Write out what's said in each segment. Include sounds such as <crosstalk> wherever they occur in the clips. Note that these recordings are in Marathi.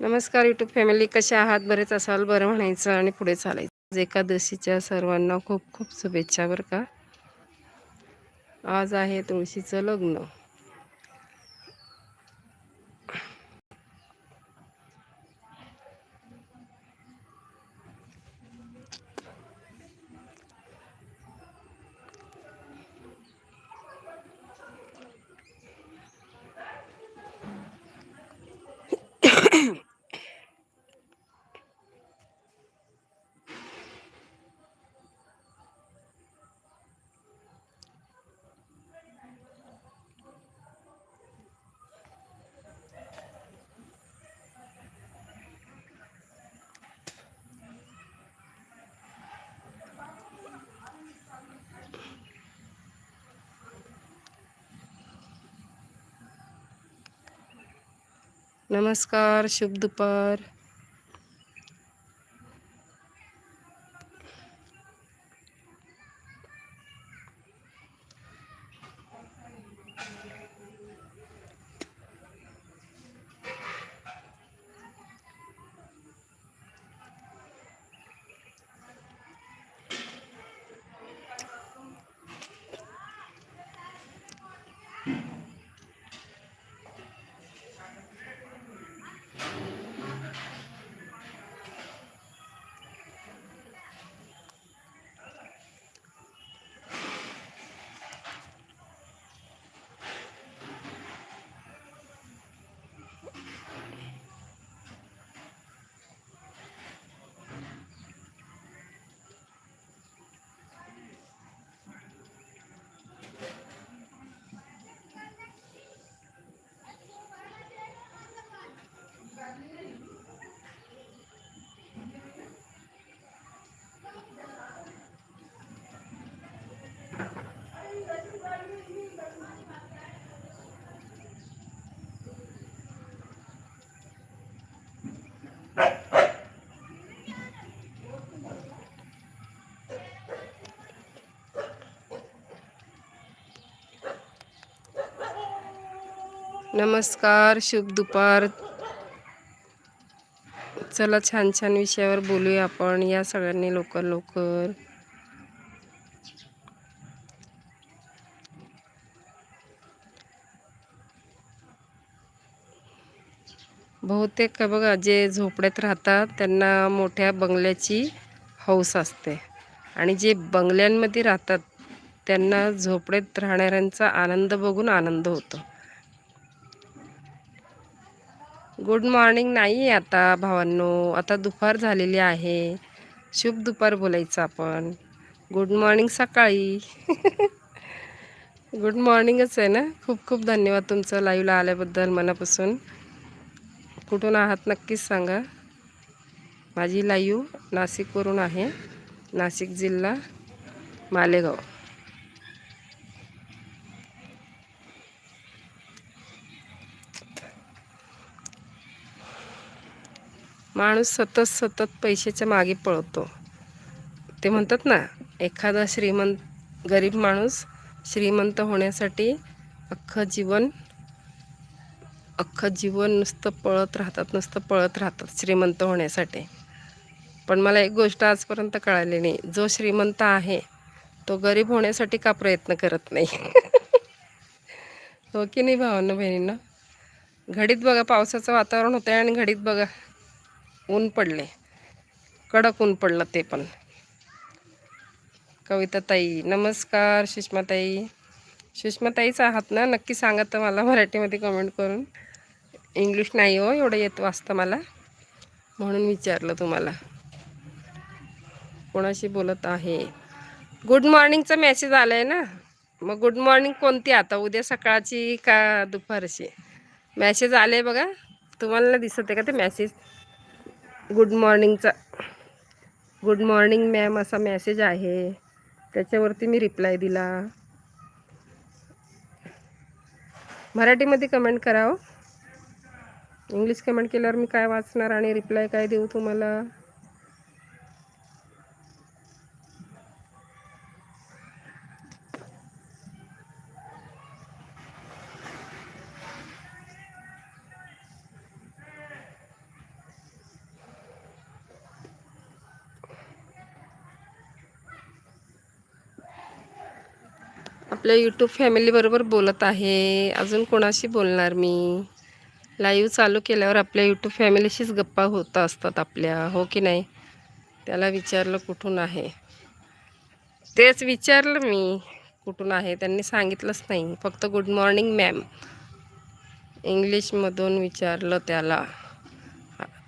नमस्कार यूट्यूब फॅमिली कशा आहात? बरेच असाल बरं म्हणायचं आणि पुढे चालायचं. एकादशीच्या सर्वांना खूप खूप शुभेच्छा बरं का? आज आहे तुळशीचं लग्न. नमस्कार शुभ दुपार नमस्कार शुभ दुपार. चला छान छान विषयावर बोलूया आपण. या सगळ्यांनी लवकर लवकर. बहुतेक का बघा जे झोपड्यात राहतात त्यांना मोठ्या बंगल्याची हौस असते. आणि जे बंगल्यांमध्ये राहतात त्यांना झोपड्यात राहणाऱ्यांचा आनंद बघून आनंद होतो. गुड मॉर्निंग नाही आहे आता भावांनो. आता दुपार झालेली आहे. शुभ दुपार बोलायचं आपण. गुड मॉर्निंग सकाळी. <laughs> गुड मॉर्निंगच आहे ना? खूप खूप धन्यवाद तुमचं लाईव्हला आल्याबद्दल मनापासून. कुठून आहात नक्कीच सांगा. माझी लाईव्ह नाशिकवरून आहे. नाशिक जिल्हा मालेगाव. माणूस सतत सतत पैशाच्या मागे पळतो. ते म्हणतात ना एखादा श्रीमंत गरीब माणूस श्रीमंत होण्यासाठी अख्खं जीवन अख्खं जीवन नुसतं पळत राहतात नुसतं पळत राहतात श्रीमंत होण्यासाठी. पण मला एक गोष्ट आजपर्यंत कळाली नाही. जो श्रीमंत आहे तो गरीब होण्यासाठी का प्रयत्न करत नाही? हो की नाही भावांना बहिणींना? घडीत बघा पावसाचं वातावरण होतं आणि घडीत बघा. ऊन पडले. कडक ऊन पडलं ते पण. कविताताई नमस्कार सुषमाताई. सुषमाताईच आहात ना नक्की सांगा तर मला मराठीमध्ये कमेंट करून. इंग्लिश नाही हो एवढं येत वाचतं मला. म्हणून विचारलं तुम्हाला. कोणाशी बोलत आहे? गुड मॉर्निंगचा मेसेज आला आहे ना. मग गुड मॉर्निंग कोणती आता? उद्या सकाळची का दुपारची? मॅसेज आले बघा. तुम्हाला दिसत आहे का ते मॅसेज गुड मॉर्निंगचा गुड मॉर्निंग मॅम असा मॅसेज आहे. त्याच्यावरती मी रिप्लाय दिला. मराठीमध्ये कमेंट करावं इंग्लिश कमेंट केल्यावर मी काय वाचणार आणि रिप्लाय काय देऊ तुम्हाला? आपल्या यूट्यूब फॅमिलीबरोबर बोलत आहे. अजून कोणाशी बोलणार मी? लाईव्ह चालू केल्यावर आपल्या यूट्यूब फॅमिलीशीच गप्पा होत असतात आपल्या हो की नाही? त्याला विचारलं कुठून आहे? तेच विचारलं मी कुठून आहे? त्यांनी सांगितलंच नाही. फक्त गुड मॉर्निंग मॅम इंग्लिशमधून विचारलं त्याला.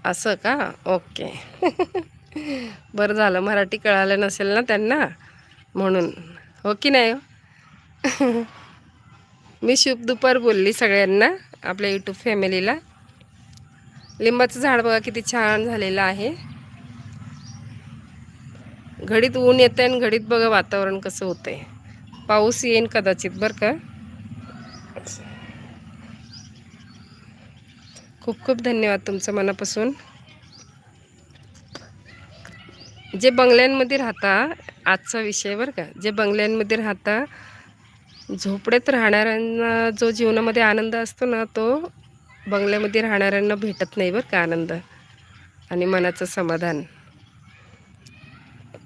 असं का? ओके <laughs> बरं झालं. मराठी कळालं नसेल ना त्यांना? म्हणून. हो की नाही? हो? <laughs> मी शुभ दुपार बोलली सगळ्यांना आपल्या यूट्यूब फॅमिलीला लिंबाचं झाड बघा किती छान झालेलं आहे. घडीत ऊन येतं आणि घडीत बघा वातावरण कसं होतंय. पाऊस येईन कदाचित बरं का. खूप खूप धन्यवाद तुमचं मनापासून. जे बंगल्यांमध्ये राहता आजचा विषय बरं का. जे बंगल्यांमध्ये राहता झोपडेत राहणाऱ्यांना जो जीवनामध्ये आनंद असतो ना तो बंगल्यामध्ये राहणाऱ्यांना भेटत नाही बरं का आनंद आणि मनाचं समाधान.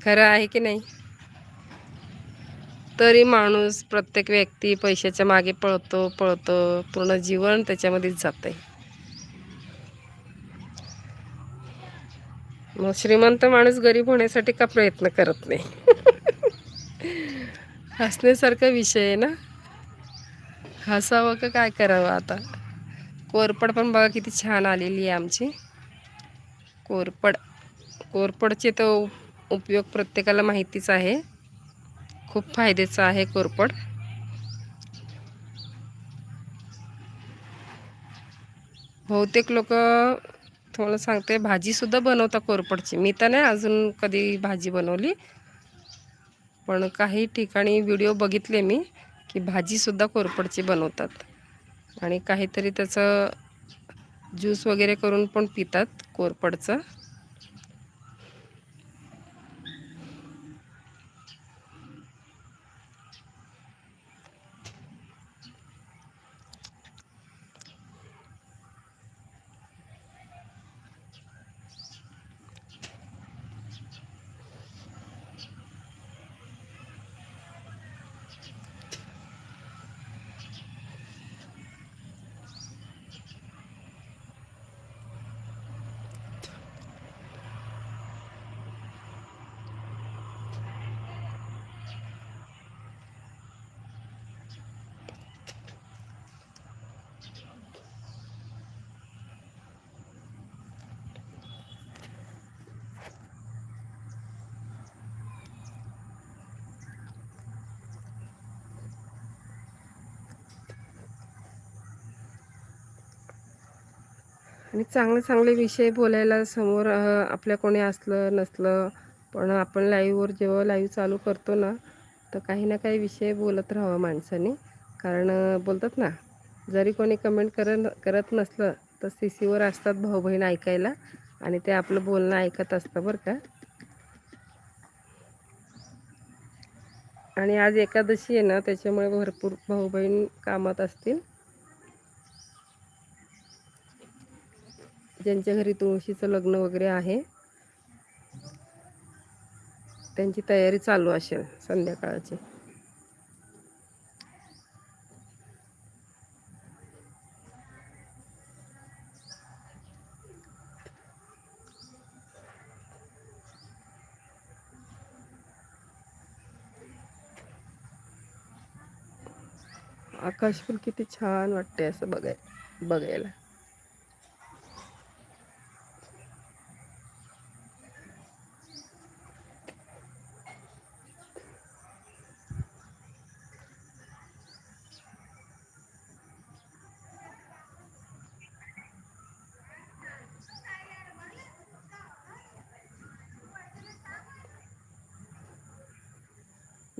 खरं आहे की नाही? तरी माणूस प्रत्येक व्यक्ती पैशाच्या मागे पळतो पळतो पूर्ण जीवन त्याच्यामध्येच जात आहे मग श्रीमंत माणूस गरीब होण्यासाठी का प्रयत्न करत नाही? <laughs> हसण्यासारखा विषय आहे ना? हसावं का काय करावं आता? कोरपड पण बघा किती छान आलेली आहे आमची. कोरपड. कोरपडचे तर उपयोग प्रत्येकाला माहितीच आहे. खूप फायद्याचं आहे कोरपड. बहुतेक लोक तुम्हाला सांगते भाजीसुद्धा बनवता कोरपडची. मी तर नाही अजून कधी भाजी बनवली. पण काही ठिकाणी व्हिडिओ बघितले मी की भाजीसुद्धा कोरपडची बनवतात. आणि काहीतरी त्याचं ज्यूस वगैरे करून पण पितात कोरपडचं आणि चांगले चांगले विषय बोलायला समोर आपल्या कोणी असलं नसलं पण आपण लाईव्हवर जेव्हा लाईव्ह चालू करतो ना तर काही ना काही विषय बोलत राहावा माणसाने. कारण बोलतात ना जरी कोणी कमेंट करत करत नसलं तर सी सीवर असतात भाऊ बहीण ऐकायला आणि ते आपलं बोलणं ऐकत असतं बरं का. आणि आज एकादशी आहे ना त्याच्यामुळे भरपूर भाऊ बहीण कामात असतील. ज्यांच्या घरी तुळशीचं लग्न वगैरे आहे. त्यांची तयारी चालू असेल संध्याकाळची. आकाश पण किती छान वाटते असं बघाय बघायला.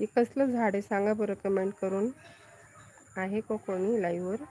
हे कसलं झाड आहे? सांगा बरं कमेंट करून. आहे का कोणी लाईव्हवर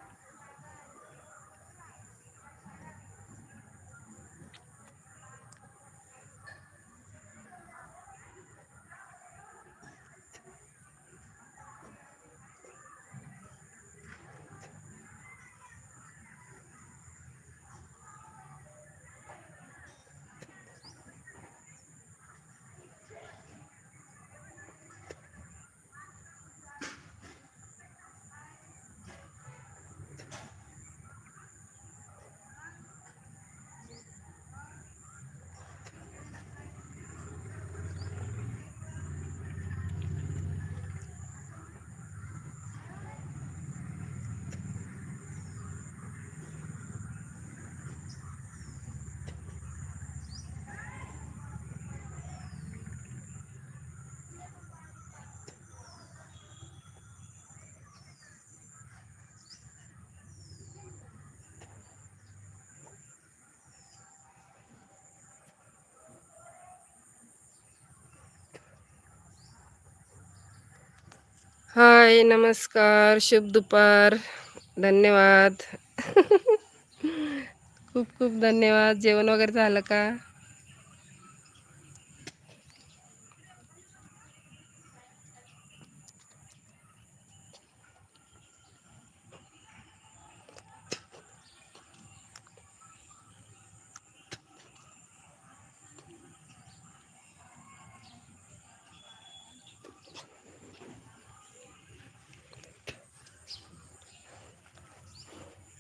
हाय नमस्कार शुभ दुपार धन्यवाद. <laughs> खूप खूप धन्यवाद. जेवण वगैरे झालं का?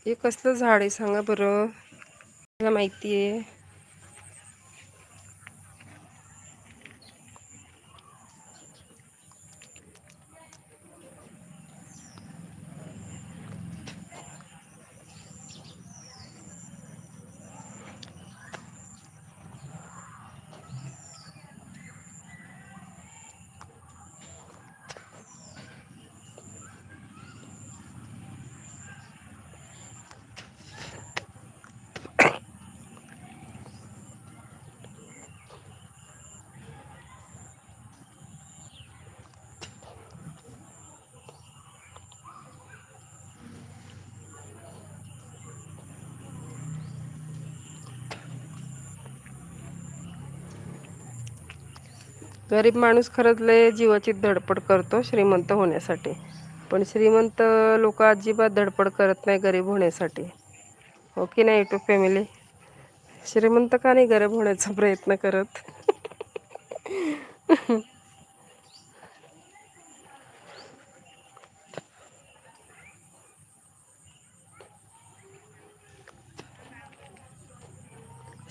हे कसलं झाड आहे? सांगा बरं. मला माहिती आहे. गरीब माणूस खरंच लय जीवाची धडपड करतो श्रीमंत होण्यासाठी. पण श्रीमंत लोक अजिबात धडपड करत नाही गरीब होण्यासाठी. हो की नाही टू फॅमिली श्रीमंत का नाही गरीब होण्याचा प्रयत्न करत?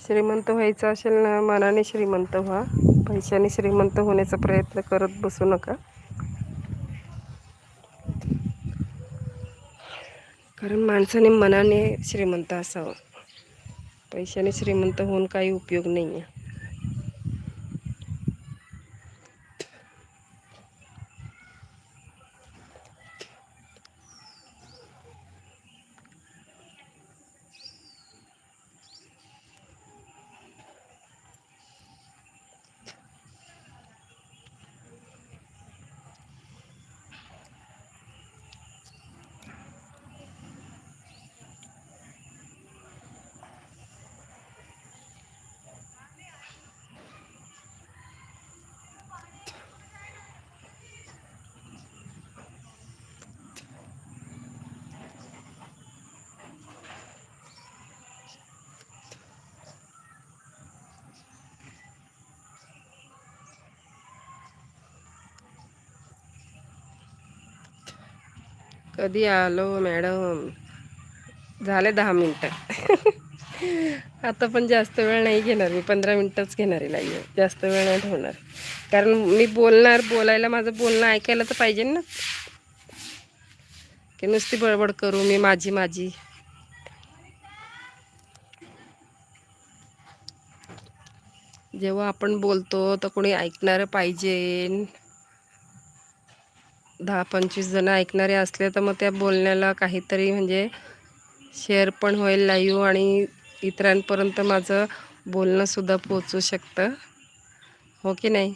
श्रीमंत व्हायचं असेल ना मनाने श्रीमंत व्हा. पैशाने श्रीमंत होण्याचा प्रयत्न करत बसू नका. कारण माणसाने मनाने श्रीमंत असावं. पैशाने श्रीमंत होऊन काही उपयोग नाही आहे कधी आलो मॅडम? झाले दहा मिनटं. <laughs> आता पण जास्त वेळ नाही घेणार मी पंधरा मिनटंच घेणार आहे लाईव्ह. जास्त वेळ नाही ठेवणार. कारण मी बोलणार बोलायला माझं बोलणं ऐकायला तर पाहिजे ना. की नुसती बडबड करू मी माझी माझी. जेव्हा आपण बोलतो तर कोणी ऐकणारं पाहिजे. दहा पंचवीस जण ऐकणारे असले तर मग त्या बोलण्याला काहीतरी म्हणजे शेअर पण होईल लाईव्ह आणि इतरांपर्यंत माझं बोलणंसुद्धा पोचू शकतं. हो की नाही?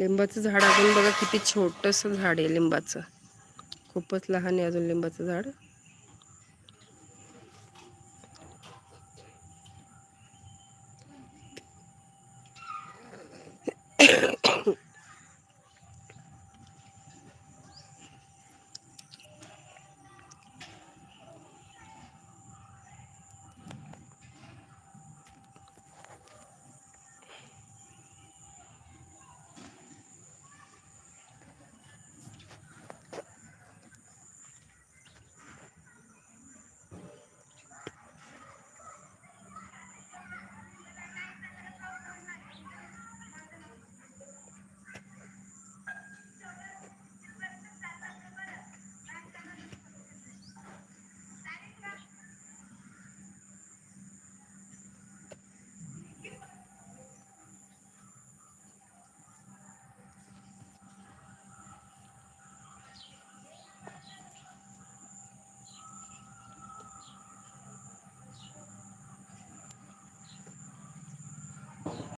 लिंबाचं झाड अजून बघा किती छोटंसं झाड आहे लिंबाचं. खूपच लहान आहे अजून लिंबाचं झाड.